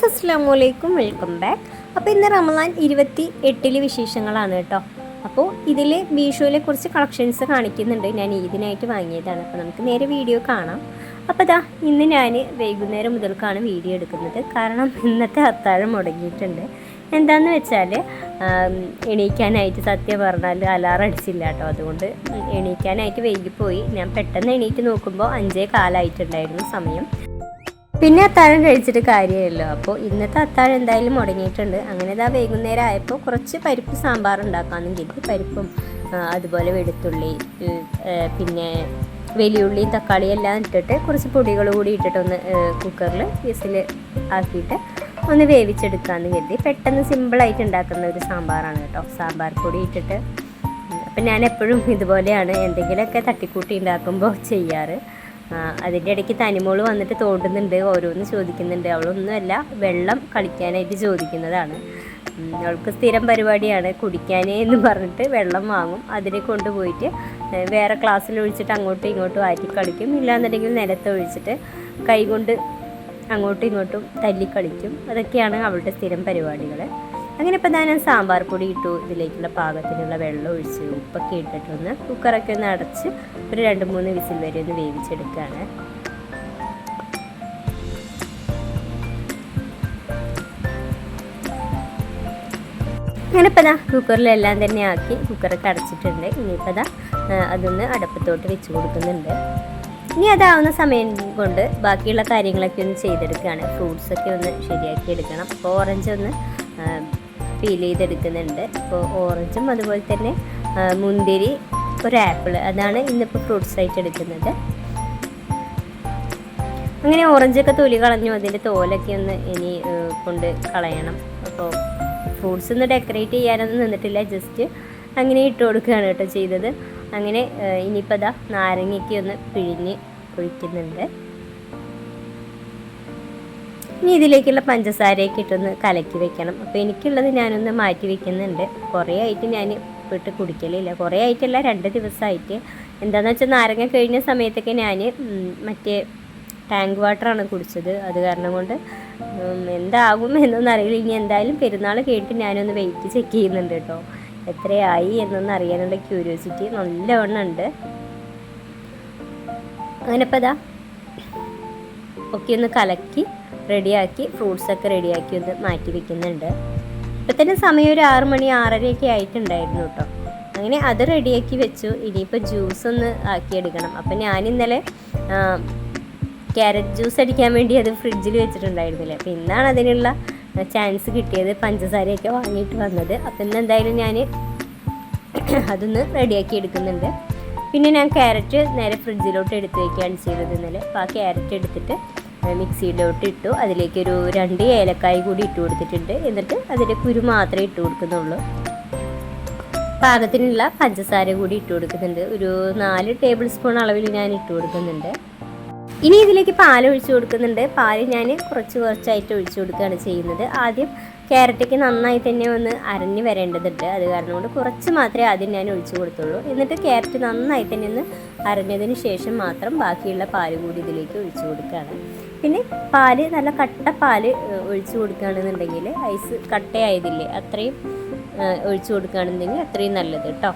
Guys അസ്സാം വലൈക്കും welcome back. അപ്പോൾ ഇന്ന് റമദാൻ ഇരുപത്തി എട്ടിൽ വിശേഷങ്ങളാണ് കേട്ടോ. അപ്പോൾ ഇതിൽ മീഷോയിലെ കുറച്ച് കളക്ഷൻസ് കാണിക്കുന്നുണ്ട്. ഞാൻ ഈദിനായിട്ട് വാങ്ങിയതാണ്. അപ്പോൾ നമുക്ക് നേരെ വീഡിയോ കാണാം. അപ്പോൾ ദാ ഇന്ന് ഞാൻ വൈകുന്നേരം മുതൽക്കാണ് വീഡിയോ എടുക്കുന്നത്. കാരണം ഇന്നത്തെ അത്താഴം മുടങ്ങിയിട്ടുണ്ട്. എന്താന്ന് വെച്ചാൽ എണീക്കാനായിട്ട് സത്യം പറഞ്ഞാൽ അലാറം അടിച്ചില്ല കേട്ടോ. അതുകൊണ്ട് എണീക്കാനായിട്ട് വൈകിപ്പോയി. ഞാൻ പെട്ടെന്ന് എണീറ്റ് നോക്കുമ്പോൾ അഞ്ചേ കാലായിട്ടുണ്ടായിരുന്നു സമയം. പിന്നെ അത്താഴം കഴിച്ചിട്ട് കാര്യമല്ലോ. അപ്പോൾ ഇന്നത്തെ അത്താഴം എന്തായാലും മുടങ്ങിയിട്ടുണ്ട്. അങ്ങനെ ഇതാ വൈകുന്നേരം ആയപ്പോൾ കുറച്ച് പരിപ്പ് സാമ്പാർ ഉണ്ടാക്കാമെന്നും കരുതി. പരിപ്പും അതുപോലെ വെളുത്തുള്ളി പിന്നെ വലിയുള്ളിയും തക്കാളിയും എല്ലാം ഇട്ടിട്ട് കുറച്ച് പൊടികൾ കൂടി ഇട്ടിട്ടൊന്ന് കുക്കറിൽ വിസിൽ ആക്കിയിട്ട് ഒന്ന് വേവിച്ചെടുക്കാമെന്ന് കരുതി. പെട്ടെന്ന് സിമ്പിളായിട്ട് ഉണ്ടാക്കുന്ന ഒരു സാമ്പാറാണ് കേട്ടോ. സാമ്പാർ പൊടി ഇട്ടിട്ട്. അപ്പം ഞാൻ എപ്പോഴും ഇതുപോലെയാണ് എന്തെങ്കിലുമൊക്കെ തട്ടിക്കൂട്ടി ഉണ്ടാക്കുമ്പോൾ ചെയ്യാറ്. അതിന്റെ ഇടയ്ക്ക് തനിമോൾ വന്നിട്ട് തോണ്ടുന്നുണ്ട് ഓരോന്ന് ചോദിക്കുന്നുണ്ട്. അവളൊന്നുമല്ല വെള്ളം കളിക്കാനായിട്ട് ചോദിക്കുന്നതാണ്. അവൾക്ക് സ്ഥിരം പരിപാടിയാണ് കുടിക്കാനേ എന്ന് പറഞ്ഞിട്ട് വെള്ളം വാങ്ങും. അതിനെ കൊണ്ടുപോയിട്ട് വേറെ ക്ലാസ്സിൽ ഒഴിച്ചിട്ട് അങ്ങോട്ടും ഇങ്ങോട്ടും ആറ്റി കളിക്കും. ഇല്ലാന്നുണ്ടെങ്കിൽ നിലത്ത് ഒഴിച്ചിട്ട് കൈകൊണ്ട് അങ്ങോട്ടും ഇങ്ങോട്ടും തല്ലി കളിക്കും. അതൊക്കെയാണ് അവളുടെ സ്ഥിരം പരിപാടികൾ അങ്ങനെ ഇപ്പം ഞാൻ സാമ്പാർ പൊടി ഇട്ടു ഇതിലേക്കുള്ള പാകത്തിനുള്ള വെള്ളം ഒഴിച്ച് ഉപ്പൊക്കെ ഇട്ടിട്ടൊന്ന് കുക്കറൊക്കെ ഒന്ന് അടച്ച് ഒരു രണ്ട് മൂന്ന് വിസിൽ വരെ ഒന്ന് വേവിച്ചെടുക്കുകയാണ്. അങ്ങനെ ഇപ്പം ദാ കുക്കറിലെല്ലാം തന്നെ ആക്കി കുക്കറൊക്കെ അടച്ചിട്ടുണ്ട്. ഇനിയിപ്പോൾ ദാ അതൊന്ന് അടുപ്പത്തോട്ട് വെച്ച് കൊടുക്കുന്നുണ്ട്. ഇനി അതാവുന്ന സമയം കൊണ്ട് ബാക്കിയുള്ള കാര്യങ്ങളൊക്കെ ഒന്ന് ചെയ്തെടുക്കുകയാണ്. ഫ്രൂട്ട്സൊക്കെ ഒന്ന് ശരിയാക്കി എടുക്കണം. അപ്പോൾ ഓറഞ്ച് ഒന്ന് പീൽ ചെയ്തെടുക്കുന്നുണ്ട്. അപ്പോൾ ഓറഞ്ചും അതുപോലെ തന്നെ മുന്തിരി ഒരു ആപ്പിൾ അതാണ് ഇന്നിപ്പോൾ ഫ്രൂട്ട്സ് ആയിട്ട് എടുക്കുന്നത്. അങ്ങനെ ഓറഞ്ചൊക്കെ തൊലി കളഞ്ഞു അതിന്റെ തോലൊക്കെ ഒന്ന് ഇനി കൊണ്ട് കളയണം. അപ്പോൾ ഫ്രൂട്ട്സ് ഒന്ന് ഡെക്കറേറ്റ് ചെയ്യാനൊന്നും നിന്നിട്ടില്ല. ജസ്റ്റ് അങ്ങനെ ഇട്ട് കൊടുക്കുകയാണ് കേട്ടോ ചെയ്തത്. അങ്ങനെ ഇനിയിപ്പോൾ അതാ നാരങ്ങയ്ക്ക് ഒന്ന് പിഴിഞ്ഞ് ഒഴിക്കുന്നുണ്ട്. ഇനി ഇതിലേക്കുള്ള പഞ്ചസാരയൊക്കെ ഇട്ടൊന്ന് കലക്കി വെക്കണം. അപ്പോൾ എനിക്കുള്ളത് ഞാനൊന്ന് മാറ്റി വെക്കുന്നുണ്ട്. കുറേ ആയിട്ട് ഞാൻ ഇട്ട് കുടിക്കലില്ല. കുറേ ആയിട്ടല്ല രണ്ട് ദിവസമായിട്ട് എന്താണെന്ന് വെച്ചാൽ നാരങ്ങ കഴിഞ്ഞ സമയത്തൊക്കെ ഞാൻ മറ്റേ ടാങ്ക് വാട്ടറാണ് കുടിച്ചത്. അത് കാരണം കൊണ്ട് എന്താകും എന്നൊന്നും അറിയില്ല ഇനി എന്തായാലും പെരുന്നാൾ കേട്ട് ഞാനൊന്ന് വെയിറ്റ് ചെക്ക് ചെയ്യുന്നുണ്ട് കേട്ടോ. എത്രയായി എന്നൊന്ന് അറിയാനുള്ള ക്യൂരിയോസിറ്റി നല്ലവണ്ണം ഉണ്ട്. അങ്ങനെ ഇപ്പം ഇതാ ഒക്കെ ഒന്ന് കലക്കി റെഡിയാക്കി ഫ്രൂട്ട്സൊക്കെ റെഡിയാക്കി ഒന്ന് മാറ്റി വെക്കുന്നുണ്ട്. ഇപ്പം തന്നെ സമയം ഒരു ആറ് മണി ആറരയൊക്കെ ആയിട്ടുണ്ടായിരുന്നു കേട്ടോ. അങ്ങനെ അത് റെഡിയാക്കി വെച്ചു. ഇനിയിപ്പോൾ ജ്യൂസ് ഒന്ന് ആക്കിയെടുക്കണം. അപ്പം ഞാൻ ഇന്നലെ ക്യാരറ്റ് ജ്യൂസ് അടിക്കാൻ വേണ്ടി അത് ഫ്രിഡ്ജിൽ വെച്ചിട്ടുണ്ടായിരുന്നില്ല. അപ്പം ഇന്നാണ് അതിനുള്ള ചാൻസ് കിട്ടിയത്. പഞ്ചസാരയൊക്കെ വാങ്ങിയിട്ട് വന്നത്. അപ്പം ഇന്ന് എന്തായാലും ഞാൻ അതൊന്ന് റെഡിയാക്കി എടുക്കുന്നുണ്ട്. പിന്നെ ഞാൻ ക്യാരറ്റ് നേരെ ഫ്രിഡ്ജിലോട്ട് എടുത്ത് വയ്ക്കുകയാണ് ചെയ്തത് ഇന്നലെ. അപ്പോൾ ആ ക്യാരറ്റ് എടുത്തിട്ട് മിക്സിയിലോട്ട് ഇട്ടു. അതിലേക്കൊരു രണ്ട് ഏലക്കായ കൂടി ഇട്ട് കൊടുത്തിട്ടുണ്ട്. എന്നിട്ട് അതിന്റെ കുരു മാത്രമേ ഇട്ട് കൊടുക്കുന്നുള്ളൂ. പാകത്തിനുള്ള പഞ്ചസാര കൂടി ഇട്ട് കൊടുക്കുന്നുണ്ട്. ഒരു നാല് ടേബിൾ സ്പൂൺ അളവിൽ ഞാൻ ഇട്ട് കൊടുക്കുന്നുണ്ട്. ഇനി ഇതിലേക്ക് പാൽ ഒഴിച്ചു കൊടുക്കുന്നുണ്ട്. പാൽ ഞാൻ കുറച്ച് കുറച്ചായിട്ട് ഒഴിച്ചു കൊടുക്കുകയാണ് ചെയ്യുന്നത്. ആദ്യം ക്യാരറ്റൊക്കെ നന്നായി തന്നെ ഒന്ന് അരഞ്ഞു വരേണ്ടതുണ്ട്. അത് കാരണം കൊണ്ട് കുറച്ച് മാത്രമേ ആദ്യം ഞാൻ ഒഴിച്ചു കൊടുത്തുള്ളൂ. എന്നിട്ട് ക്യാരറ്റ് നന്നായി തന്നെ ഒന്ന് അരഞ്ഞതിന് ശേഷം മാത്രം ബാക്കിയുള്ള പാൽ കൂടി ഇതിലേക്ക് ഒഴിച്ചു കൊടുക്കുകയാണ്. പിന്നെ പാൽ നല്ല കട്ട പാൽ ഒഴിച്ചു കൊടുക്കുകയാണെന്നുണ്ടെങ്കിൽ ഐസ് കട്ടയായതില്ലേ അത്രയും ഒഴിച്ചു കൊടുക്കുകയാണെന്നുണ്ടെങ്കിൽ അത്രയും നല്ലത് കേട്ടോ.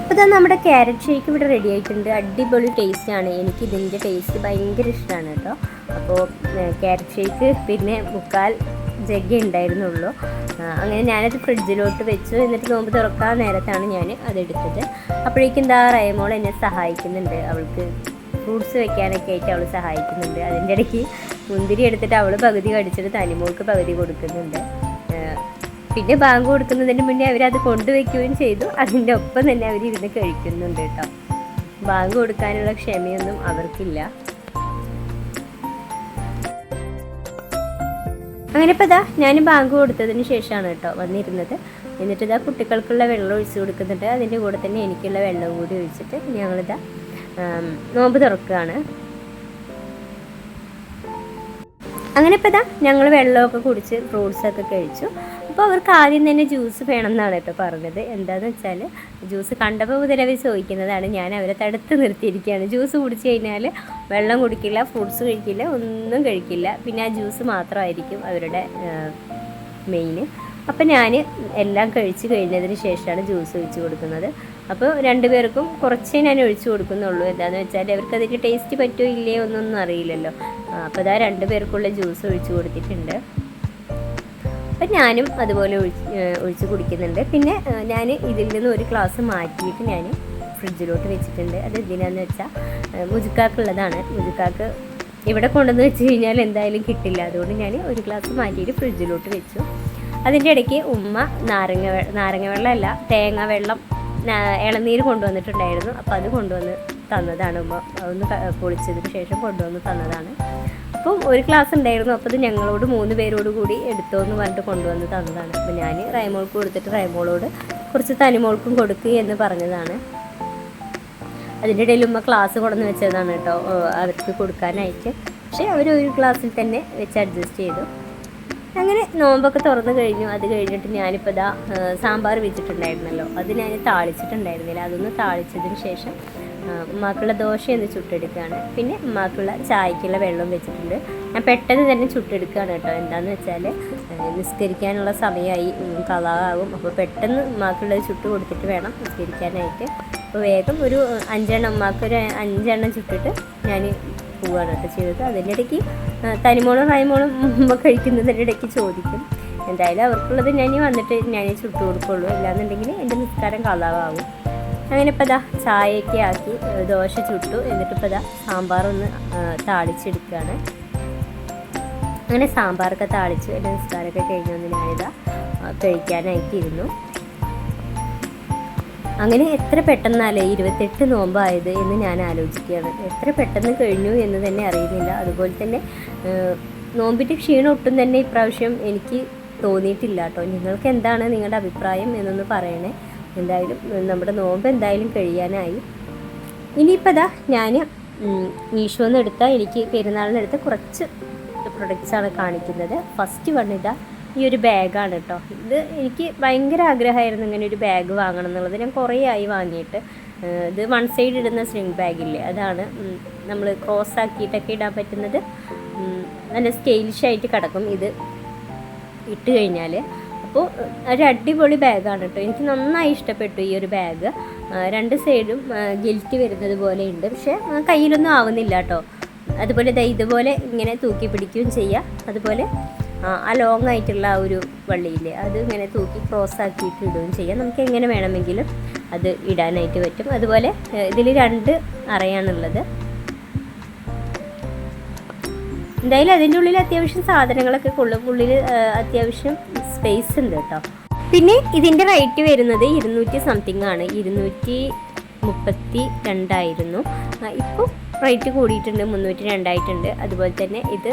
അപ്പോൾ ഇതാ നമ്മുടെ ക്യാരറ്റ് ഷേക്ക് ഇവിടെ റെഡി ആയിട്ടുണ്ട്. അടിപൊളി ആണ്. എനിക്ക് ഇതിന്റെ ടേസ്റ്റ് ഭയങ്കര ഇഷ്ടമാണ് കേട്ടോ. അപ്പോൾ ക്യാരറ്റ് ഷേക്ക് പിന്നെ മുക്കാൽ ജഗ്ഗേ ഉണ്ടായിരുന്നുള്ളൂ. അങ്ങനെ ഞാനത് ഫ്രിഡ്ജിലോട്ട് വെച്ചു. എന്നിട്ട് നോമ്പ് തുറക്കാൻ നേരത്താണ് ഞാൻ അതെടുത്തത് അപ്പോഴേക്കും എന്താ റയമോൾ എന്നെ സഹായിക്കുന്നുണ്ട് അവൾക്ക്. ഫ്രൂട്ട്സ് വെക്കാനൊക്കെ ആയിട്ട് അവൾ സഹായിക്കുന്നുണ്ട്. അതിന്റെ ഇടയ്ക്ക് മുന്തിരി എടുത്തിട്ട് അവൾ പകുതി കടിച്ചിട്ട് തനിമോൾക്ക് പകുതി കൊടുക്കുന്നുണ്ട്. പിന്നെ ബാങ്ക് കൊടുക്കുന്നതിന് മുന്നേ അവരത് കൊണ്ടുവയ്ക്കുകയും ചെയ്തു. അതിന്റെ ഒപ്പം തന്നെ അവർ ഇരുന്ന് കഴിക്കുന്നുണ്ട് കേട്ടോ. ബാങ്ക് കൊടുക്കാനുള്ള ക്ഷമയൊന്നും അവർക്കില്ല. അങ്ങനെ ഇപ്പോൾ ഇതാ ഞാൻ ബാങ്ക് കൊടുത്തതിന് ശേഷമാണ് കേട്ടോ വന്നിരുന്നത്. എന്നിട്ട് ഇതാ കുട്ടികൾക്കുള്ള വെള്ളം ഒഴിച്ചു കൊടുക്കുന്നുണ്ട്. അതിന്റെ കൂടെ തന്നെ എനിക്കുള്ള വെള്ളവും കൂടി ഒഴിച്ചിട്ട് ഞങ്ങളിതാ നോമ്പ് തുറക്കുകയാണ്. അങ്ങനെ ഇപ്പോൾ ഇതാ ഞങ്ങൾ വെള്ളമൊക്കെ കുടിച്ച് ഫ്രൂട്ട്സൊക്കെ കഴിച്ചു. അപ്പോൾ അവർക്ക് ആദ്യം തന്നെ ജ്യൂസ് വേണമെന്നാണ് കേട്ടോ പറഞ്ഞത്. എന്താണെന്ന് വെച്ചാൽ ജ്യൂസ് കണ്ടപ്പോൾ മുതൽ അവർ ചോദിക്കുന്നതാണ് ഞാൻ അവരെ തടുത്ത് നിർത്തിയിരിക്കുകയാണ്. ജ്യൂസ് കുടിച്ച് കഴിഞ്ഞാൽ വെള്ളം കുടിക്കില്ല ഫ്രൂട്ട്സ് കഴിക്കില്ല ഒന്നും കഴിക്കില്ല. പിന്നെ ആ ജ്യൂസ് മാത്രമായിരിക്കും അവരുടെ മെയിന് അപ്പം ഞാൻ എല്ലാം കഴിച്ച് കഴിഞ്ഞതിന് ശേഷമാണ് ജ്യൂസ് ഒഴിച്ച് കൊടുക്കുന്നത്. അപ്പോൾ രണ്ടുപേർക്കും കുറച്ചേ ഞാൻ ഒഴിച്ചു കൊടുക്കുന്നുള്ളൂ. എന്താണെന്ന് വെച്ചാൽ അവർക്ക് അതിന്റെ ടേസ്റ്റ് പറ്റുമോ ഇല്ലയോ എന്നൊന്നും അറിയില്ലല്ലോ. അപ്പോൾ അതാ രണ്ട് പേർക്കുള്ള ജ്യൂസ് ഒഴിച്ച് കൊടുത്തിട്ടുണ്ട്. അപ്പം ഞാനും അതുപോലെ ഒഴിച്ച് ഒഴിച്ച് കുടിക്കുന്നുണ്ട്. പിന്നെ ഞാൻ ഇതിൽ നിന്ന് ഒരു ഗ്ലാസ് മാറ്റിയിട്ട് ഞാൻ ഫ്രിഡ്ജിലോട്ട് വെച്ചിട്ടുണ്ട്. അത് എന്തിനാന്ന് വെച്ചാൽ മുജുക്കാക്കുള്ളതാണ്. മുജുക്കാക്ക് ഇവിടെ കൊണ്ടുവന്ന് വെച്ച് കഴിഞ്ഞാൽ എന്തായാലും കിട്ടില്ല. അതുകൊണ്ട് ഞാൻ ഒരു ഗ്ലാസ് മാറ്റിയിട്ട് ഫ്രിഡ്ജിലോട്ട് വെച്ചു. അതിന്റെ ഇടയ്ക്ക് ഉമ്മ നാരങ്ങ നാരങ്ങ വെള്ളമല്ല തേങ്ങ വെള്ളം ഇളനീര് കൊണ്ടുവന്നിട്ടുണ്ടായിരുന്നു. അപ്പോൾ അത് കൊണ്ടുവന്ന് തന്നതാണ്. ഉമ്മ ക- പൊളിച്ചതിന് ശേഷം കൊണ്ടുവന്ന് തന്നതാണ്. അപ്പം ഒരു ക്ലാസ് ഉണ്ടായിരുന്നു. അപ്പോൾ ഇത് ഞങ്ങളോട് മൂന്ന് പേരോട് കൂടി എടുത്തോ എന്ന് പറഞ്ഞിട്ട് കൊണ്ടുവന്ന് തന്നതാണ്. അപ്പോൾ ഞാൻ റൈമോൾക്ക് കൊടുത്തിട്ട് റൈമോളോട് കുറച്ച് തനിമോൾക്കും കൊടുക്കുക എന്ന് പറഞ്ഞതാണ്. അതിന്റെ ഇടയിൽ ഉമ്മ ക്ലാസ് കൊണ്ടുവന്ന് വെച്ചതാണ് കേട്ടോ. അവർക്ക് കൊടുക്കാനായിട്ട്. പക്ഷേ അവർ ഒരു ക്ലാസ്സിൽ തന്നെ വെച്ച് അഡ്ജസ്റ്റ് ചെയ്തു. അങ്ങനെ നോമ്പൊക്കെ തുറന്നു കഴിഞ്ഞു. അത് കഴിഞ്ഞിട്ട് ഞാനിപ്പോൾ ഇതാ സാമ്പാർ വെച്ചിട്ടുണ്ടായിരുന്നല്ലോ. അത് ഞാൻ താളിച്ചിട്ടുണ്ടായിരുന്നില്ല. അതൊന്ന് താളിച്ചതിന് ശേഷം മക്കളുടെ ഉമ്മാക്കുള്ള ദോശ ഒന്ന് ചുട്ടെടുക്കുകയാണ്. പിന്നെ ഉമ്മാക്കുള്ള ചായക്കുള്ള വെള്ളം വെച്ചിട്ടുണ്ട്. ഞാൻ പെട്ടെന്ന് തന്നെ ചുട്ടെടുക്കുകയാണ് കേട്ടോ. എന്താണെന്ന് വെച്ചാൽ നിസ്കരിക്കാനുള്ള സമയമായി കളാകും അപ്പോൾ പെട്ടെന്ന് ഉമ്മാക്കുള്ളത് ചുട്ട് കൊടുത്തിട്ട് വേണം നിസ്കരിക്കാനായിട്ട്. അപ്പോൾ വേഗം ഒരു അഞ്ചെണ്ണം ഉമ്മാക്കൊരു അഞ്ചെണ്ണം ചുട്ടിട്ട് ഞാൻ പോവുകയാണ് കേട്ടോ ചെയ്തത്. അതിന്റെ ഇടയ്ക്ക് തനിമോളും റായ്മോളും മുമ്പ് കഴിക്കുന്നതിന്റെ ഇടയ്ക്ക് ചോദിക്കും. എന്തായാലും അവർക്കുള്ളത് ഞാൻ വന്നിട്ട് ഞാൻ ചുട്ടു കൊടുക്കുള്ളൂ. അല്ലാന്നുണ്ടെങ്കിൽ എന്റെ നിസ്കാരം കളാവാകും. അങ്ങനെ ഇപ്പോൾ ഇതാ ചായയൊക്കെ ആക്കി ദോശ ചുട്ടു. എന്നിട്ട് ഇപ്പോൾ ഇതാ സാമ്പാറൊന്ന് താളിച്ചെടുക്കുകയാണ് അങ്ങനെ സാമ്പാറൊക്കെ താളിച്ച് എന്റെ നിസ്കാരമൊക്കെ കഴിഞ്ഞ് വന്ന് ഞാനിതാ കഴിക്കാനായിട്ടിരുന്നു. അങ്ങനെ എത്ര പെട്ടെന്നല്ലേ ഇരുപത്തെട്ട് നോമ്പായത് എന്ന് ഞാൻ ആലോചിക്കുകയാണ്. എത്ര പെട്ടെന്ന് കഴിഞ്ഞു എന്ന് തന്നെ അറിയുന്നില്ല. അതുപോലെ തന്നെ നോമ്പിന്റെ ക്ഷീണം ഒട്ടും തന്നെ ഇപ്രാവശ്യം എനിക്ക് തോന്നിയിട്ടില്ല കേട്ടോ. നിങ്ങൾക്ക് എന്താണ് നിങ്ങളുടെ അഭിപ്രായം എന്നൊന്ന് പറയണേ. എന്തായാലും നമ്മുടെ നോമ്പ് എന്തായാലും കഴിയാനായി. ഇനിയിപ്പോൾ ഇതാ ഞാൻ മീഷോന്ന് എടുത്ത എനിക്ക് പെരുന്നാളിനെടുത്ത കുറച്ച് പ്രൊഡക്ട്സാണ് കാണിക്കുന്നത്. ഫസ്റ്റ് വൺ ഇതാ ഈ ഒരു ബാഗാണ് കേട്ടോ ഇത് എനിക്ക് ഭയങ്കര ആഗ്രഹമായിരുന്നു ഇങ്ങനെ ഒരു ബാഗ് വാങ്ങണം എന്നുള്ളത്. ഞാൻ കുറേ ആയി വാങ്ങിയിട്ട്. ഇത് വൺ സൈഡ് ഇടുന്ന സ്ലിംഗ് ബാഗില്ലേ അതാണ് നമ്മൾ ക്രോസ് ആക്കിയിട്ടൊക്കെ ഇടാൻ പറ്റുന്നത്. നല്ല സ്റ്റൈലിഷ് ആയിട്ട് കിടക്കും ഇത് ഇട്ട് കഴിഞ്ഞാൽ അപ്പോൾ ഒരു അടിപൊളി ബാഗാണ് കേട്ടോ എനിക്ക് നന്നായി ഇഷ്ടപ്പെട്ടു ഈ ഒരു ബാഗ് രണ്ട് സൈഡും ഗിൽറ്റ് വരുന്നത് പോലെ ഉണ്ട്. പക്ഷേ കയ്യിലൊന്നും ആവുന്നില്ല കേട്ടോ അതുപോലെ ഇതുപോലെ ഇങ്ങനെ തൂക്കി പിടിക്കുകയും ചെയ്യാം. അതുപോലെ ആ, ലോങ് ആയിട്ടുള്ള ആ ഒരു വള്ളിയില്ലേ അത് ഇങ്ങനെ തൂക്കി ക്രോസ് ആക്കിയിട്ട് ഇടുകയും ചെയ്യാം. നമുക്ക് എങ്ങനെ വേണമെങ്കിലും അത് ഇടാനായിട്ട് പറ്റും. അതുപോലെ ഇതിൽ രണ്ട് അറയാണുള്ളത്. എന്തായാലും അതിന്റെ ഉള്ളിൽ അത്യാവശ്യം സാധനങ്ങളൊക്കെ കൊള്ളും. ഉള്ളിൽ അത്യാവശ്യം സ്പേസ് ഉണ്ട് കേട്ടോ. പിന്നെ ഇതിന്റെ റേറ്റ് വരുന്നത് ഇരുന്നൂറ്റി സംതിങ് ആണ്. ഇരുന്നൂറ്റി മുപ്പത്തി രണ്ടായിരുന്നു. ഇപ്പോൾ റേറ്റ് കൂടിയിട്ടുണ്ട് മുന്നൂറ്റി രണ്ടായിട്ടുണ്ട്. അതുപോലെ തന്നെ ഇത്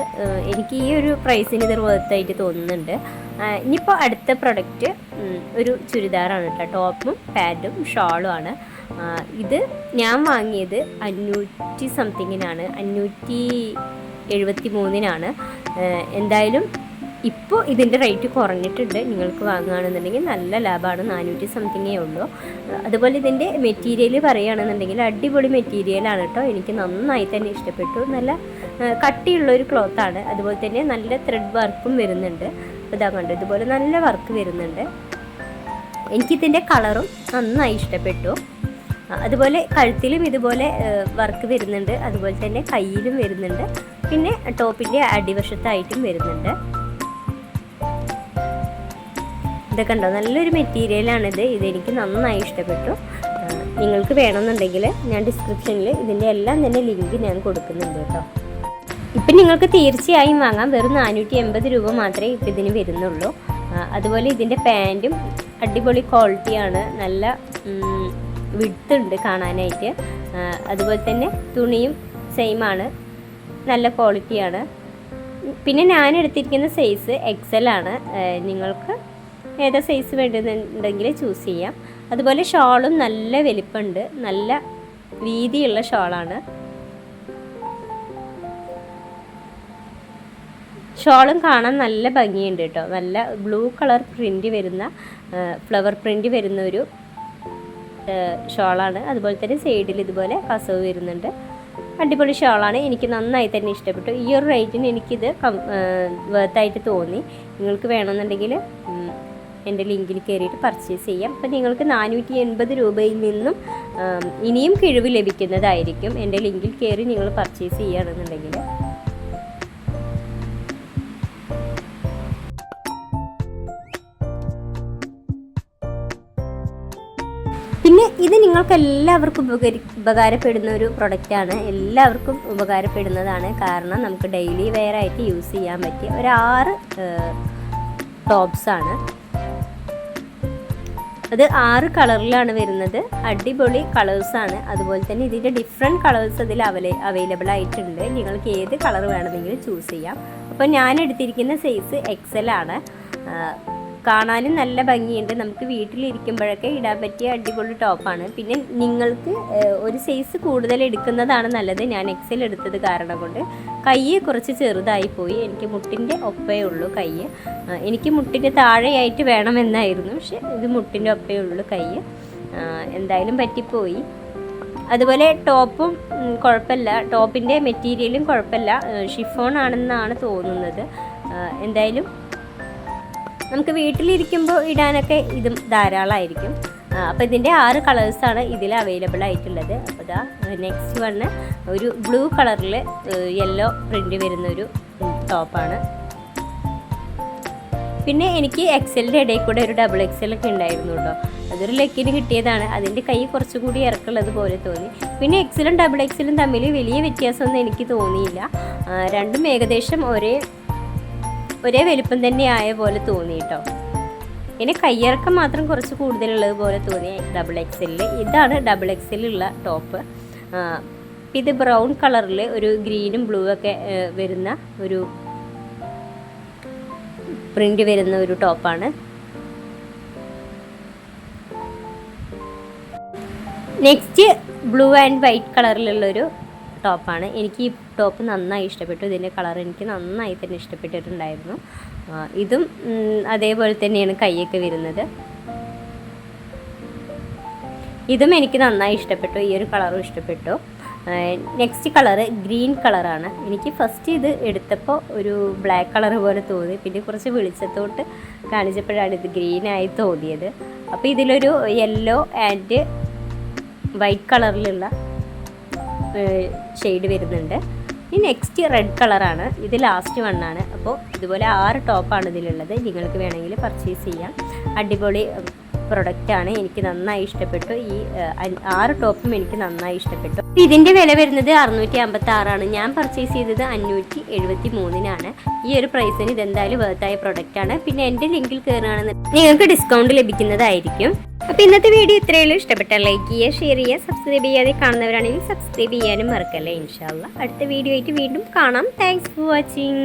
എനിക്ക് ഈ ഒരു പ്രൈസിന് ഇത് വർത്തായിട്ട് തോന്നുന്നുണ്ട്. ഇനിയിപ്പോൾ അടുത്ത പ്രൊഡക്റ്റ് ഒരു ചുരിദാറാണ് കേട്ടോ ടോപ്പും പാന്റും ഷോളും ആണ്. ഇത് ഞാൻ വാങ്ങിയത് അഞ്ഞൂറ്റി സംതിങ്ങിനാണ് അഞ്ഞൂറ്റി എഴുപത്തി മൂന്നിനാണ് എന്തായാലും ഇപ്പോൾ ഇതിന്റെ റേറ്റ് കുറഞ്ഞിട്ടുണ്ട്. നിങ്ങൾക്ക് വാങ്ങുകയാണെന്നുണ്ടെങ്കിൽ നല്ല ലാഭമാണ്. നാനൂറ്റി സംതിങ്ങേ ഉള്ളൂ. അതുപോലെ ഇതിന്റെ മെറ്റീരിയൽ പറയുകയാണെന്നുണ്ടെങ്കിൽ അടിപൊളി മെറ്റീരിയലാണ് കേട്ടോ. എനിക്ക് നന്നായി തന്നെ ഇഷ്ടപ്പെട്ടു. നല്ല കട്ടിയുള്ള ഒരു ക്ലോത്താണ് അതുപോലെ തന്നെ നല്ല ത്രെഡ് വർക്കും വരുന്നുണ്ട്. ഇതാ കണ്ടു ഇതുപോലെ നല്ല വർക്ക് വരുന്നുണ്ട്. എനിക്കിതിന്റെ കളറും നന്നായി ഇഷ്ടപ്പെട്ടു. അതുപോലെ കഴുത്തിലും ഇതുപോലെ വർക്ക് വരുന്നുണ്ട്. അതുപോലെ തന്നെ കയ്യിലും വരുന്നുണ്ട്. പിന്നെ ടോപ്പിന്റെ അടിവശത്തായിട്ടും വരുന്നുണ്ട്. ഇതൊക്കെ ഉണ്ടോ നല്ലൊരു മെറ്റീരിയലാണിത് ഇതെനിക്ക് നന്നായി ഇഷ്ടപ്പെട്ടു. നിങ്ങൾക്ക് വേണമെന്നുണ്ടെങ്കിൽ ഞാൻ ഡിസ്ക്രിപ്ഷനിൽ ഇതിന്റെ എല്ലാം തന്നെ ലിങ്ക് ഞാൻ കൊടുക്കുന്നുണ്ട് കേട്ടോ. ഇപ്പം നിങ്ങൾക്ക് തീർച്ചയായും വാങ്ങാം. വെറും നാനൂറ്റി എൺപത് രൂപ മാത്രമേ ഇപ്പം ഇതിന് വരുന്നുള്ളൂ. അതുപോലെ ഇതിന്റെ പാന്റും അടിപൊളി ക്വാളിറ്റിയാണ് നല്ല വിഡ്ത്ത് ഉണ്ട് കാണാനായിട്ട്. അതുപോലെ തന്നെ തുണിയും സെയിം ആണ്. നല്ല ക്വാളിറ്റിയാണ് പിന്നെ ഞാൻ എടുത്തിരിക്കുന്ന സൈസ് എക്സൽ ആണ്. നിങ്ങൾക്ക് ഏതാ സൈസ് വേണ്ടതെന്നുണ്ടെങ്കിൽ ചൂസ് ചെയ്യാം. അതുപോലെ ഷോളും നല്ല വലിപ്പമുണ്ട്. നല്ല വീതിയുള്ള ഷോളാണ് ഷോളും കാണാൻ നല്ല ഭംഗിയുണ്ട് കേട്ടോ. നല്ല ബ്ലൂ കളർ പ്രിന്റ് വരുന്ന ഫ്ലവർ പ്രിന്റ് വരുന്ന ഒരു ഷോളാണ് അതുപോലെ തന്നെ സൈഡിൽ ഇതുപോലെ കസവ് വരുന്നുണ്ട്. അടിപൊളി ഷോളാണ് എനിക്ക് നന്നായി തന്നെ ഇഷ്ടപ്പെട്ടു. ഈ ഒരു റേറ്റിന് എനിക്കിത് കം വേർത്തായിട്ട് തോന്നി. നിങ്ങൾക്ക് വേണമെന്നുണ്ടെങ്കിൽ എന്റെ ലിങ്കിൽ കയറിയിട്ട് പർച്ചേസ് ചെയ്യാം. അപ്പം നിങ്ങൾക്ക് നാനൂറ്റി എൺപത് രൂപയിൽ നിന്നും ഇനിയും കിഴിവ് ലഭിക്കുന്നതായിരിക്കും എന്റെ ലിങ്കിൽ കയറി നിങ്ങൾ പർച്ചേസ് ചെയ്യുകയാണെന്നുണ്ടെങ്കിൽ. പിന്നെ ഇത് നിങ്ങൾക്ക് എല്ലാവർക്കും ഉപകരി ഉപകാരപ്പെടുന്ന ഒരു പ്രൊഡക്റ്റാണ് എല്ലാവർക്കും ഉപകാരപ്പെടുന്നതാണ്. കാരണം നമുക്ക് ഡെയിലി വെയർ ആയിട്ട് യൂസ് ചെയ്യാൻ പറ്റിയ ഒരു ആറ് ടോപ്സാണ് അത് ആറ് കളറിലാണ് വരുന്നത്. അടിപൊളി കളേഴ്സ് ആണ്. അതുപോലെ തന്നെ ഇതിന്റെ ഡിഫറെന്റ് കളേഴ്സ് അതിൽ അവലെ അവൈലബിൾ ആയിട്ടുണ്ട്. നിങ്ങൾക്ക് ഏത് കളർ വേണമെങ്കിലും ചൂസ് ചെയ്യാം. അപ്പോൾ ഞാൻ എടുത്തിരിക്കുന്ന സൈസ് എക്സൽ ആണ്. കാണാനും നല്ല ഭംഗിയുണ്ട്. നമുക്ക് വീട്ടിലിരിക്കുമ്പോഴൊക്കെ ഇടാൻ പറ്റിയ അടിപൊളി ടോപ്പാണ് പിന്നെ നിങ്ങൾക്ക് ഒരു സൈസ് കൂടുതൽ എടുക്കുന്നതാണ് നല്ലത്. ഞാൻ എക്സൽ എടുത്തത് കാരണം കൊണ്ട്. കൈ കുറച്ച് ചെറുതായി പോയി. എനിക്ക് മുട്ടിന്റെ ഒപ്പേ ഉള്ളൂ കൈ എനിക്ക് മുട്ടിന്റെ താഴെയായിട്ട് വേണമെന്നായിരുന്നു. പക്ഷെ ഇത് മുട്ടിന്റെ ഒപ്പേ ഉള്ളൂ കൈ എന്തായാലും പറ്റിപ്പോയി. അതുപോലെ ടോപ്പും കുഴപ്പമില്ല. ടോപ്പിന്റെ മെറ്റീരിയലും കുഴപ്പമില്ല. ഷിഫോൺ ആണെന്നാണ് തോന്നുന്നത്. എന്തായാലും നമുക്ക് വീട്ടിലിരിക്കുമ്പോൾ ഇടാനൊക്കെ ഇതും ധാരാളമായിരിക്കും അപ്പോൾ ഇതിന്റെ ആറ് കളേഴ്സാണ് ഇതിൽ അവൈലബിൾ ആയിട്ടുള്ളത്. അപ്പോൾ ഇതാ നെക്സ്റ്റ് വണ് ഒരു ബ്ലൂ കളറിൽ യെല്ലോ പ്രിന്റ് വരുന്ന ഒരു ടോപ്പാണ് പിന്നെ എനിക്ക് എക്സലിന്റെ ഇടയിൽ കൂടെ ഒരു ഡബിൾ എക്സൽ ഒക്കെ ഉണ്ടായിരുന്നു കേട്ടോ അതൊരു ലക്കിന് കിട്ടിയതാണ്. അതിന്റെ കൈ കുറച്ചുകൂടി ഇറക്കുള്ളത് പോലെ തോന്നി. പിന്നെ എക്സലും ഡബിൾ എക്സലും തമ്മിൽ വലിയ വ്യത്യാസമൊന്നും എനിക്ക് തോന്നിയില്ല. രണ്ടും ഏകദേശം ഒരേ ഒരേ വലിപ്പം തന്നെ ആയ പോലെ തോന്നി കേട്ടോ. ഇനി കയ്യിറക്കം മാത്രം കുറച്ച് കൂടുതലുള്ളത് പോലെ തോന്നി ഡബിൾ എക്സലിൽ ഇതാണ് ഡബിൾ എക്സലുള്ള ടോപ്പ് ഇത് ബ്രൗൺ കളറിൽ ഒരു ഗ്രീനും ബ്ലൂ ഒക്കെ വരുന്ന ഒരു പ്രിന്റ് വരുന്ന ഒരു ടോപ്പാണ് നെക്സ്റ്റ് ബ്ലൂ ആൻഡ് വൈറ്റ് കളറിലുള്ളൊരു ടോപ്പാണ്. എനിക്ക് ഈ ടോപ്പ് നന്നായി ഇഷ്ടപ്പെട്ടു. ഇതിന്റെ കളർ എനിക്ക് നന്നായി തന്നെ ഇഷ്ടപ്പെട്ടിട്ടുണ്ടായിരുന്നു. ഇതും അതേപോലെ തന്നെയാണ് കൈയൊക്കെ വരുന്നത്. ഇതും എനിക്ക് നന്നായി ഇഷ്ടപ്പെട്ടു. ഈ ഒരു കളറും ഇഷ്ടപ്പെട്ടു. നെക്സ്റ്റ് കളറ് ഗ്രീൻ കളറാണ്. എനിക്ക് ഫസ്റ്റ് ഇത് എടുത്തപ്പോൾ ഒരു ബ്ലാക്ക് കളർ പോലെ തോന്നി. പിന്നെ കുറച്ച് വെളിച്ചത്തോട്ട് കാണിച്ചപ്പോഴാണ് ഇത് ഗ്രീനായി തോന്നിയത്. അപ്പോൾ ഇതിലൊരു യെല്ലോ ആൻഡ് വൈറ്റ് കളറിലുള്ള ഷെയ്ഡ് വരുന്നുണ്ട്. ഇനി നെക്സ്റ്റ് റെഡ് കളറാണ് ഇത് ലാസ്റ്റ് വണ്ണാണ് അപ്പോൾ ഇതുപോലെ ആറ് ടോപ്പാണ് ഇതിലുള്ളത്. നിങ്ങൾക്ക് വേണമെങ്കിൽ പർച്ചേസ് ചെയ്യാം. അടിപൊളി പ്രൊഡക്റ്റാണ് എനിക്ക് നന്നായി ഇഷ്ടപ്പെട്ടു. ഈ ആറ് ടോപ്പും എനിക്ക് നന്നായി ഇഷ്ടപ്പെട്ടു. ഇതിന്റെ വില വരുന്നത് അറുന്നൂറ്റി അമ്പത്തി ആറാണ് ഞാൻ പർച്ചേസ് ചെയ്തത് അഞ്ഞൂറ്റി എഴുപത്തി മൂന്നിനാണ് ഈ ഒരു പ്രൈസിന് ഇതെന്തായാലും വേർത്തായ പ്രൊഡക്റ്റാണ് പിന്നെ എന്റെ ലിങ്കിൽ കയറുകയാണെന്ന് നിങ്ങൾക്ക് ഡിസ്കൗണ്ട് ലഭിക്കുന്നതായിരിക്കും. അപ്പോൾ ഇന്നത്തെ വീഡിയോ ഇത്രയും ഉള്ളൂ. ഇഷ്ടപ്പെട്ടാൽ ലൈക്ക് ചെയ്യുക ഷെയർ ചെയ്യുക സബ്സ്ക്രൈബ് ചെയ്യാതെ കാണുന്നവരാണെങ്കിൽ സബ്സ്ക്രൈബ് ചെയ്യാനും മറക്കല്ലേ. ഇൻഷാല്ല അടുത്ത വീഡിയോ ആയിട്ട് വീണ്ടും കാണാം. Thanks for watching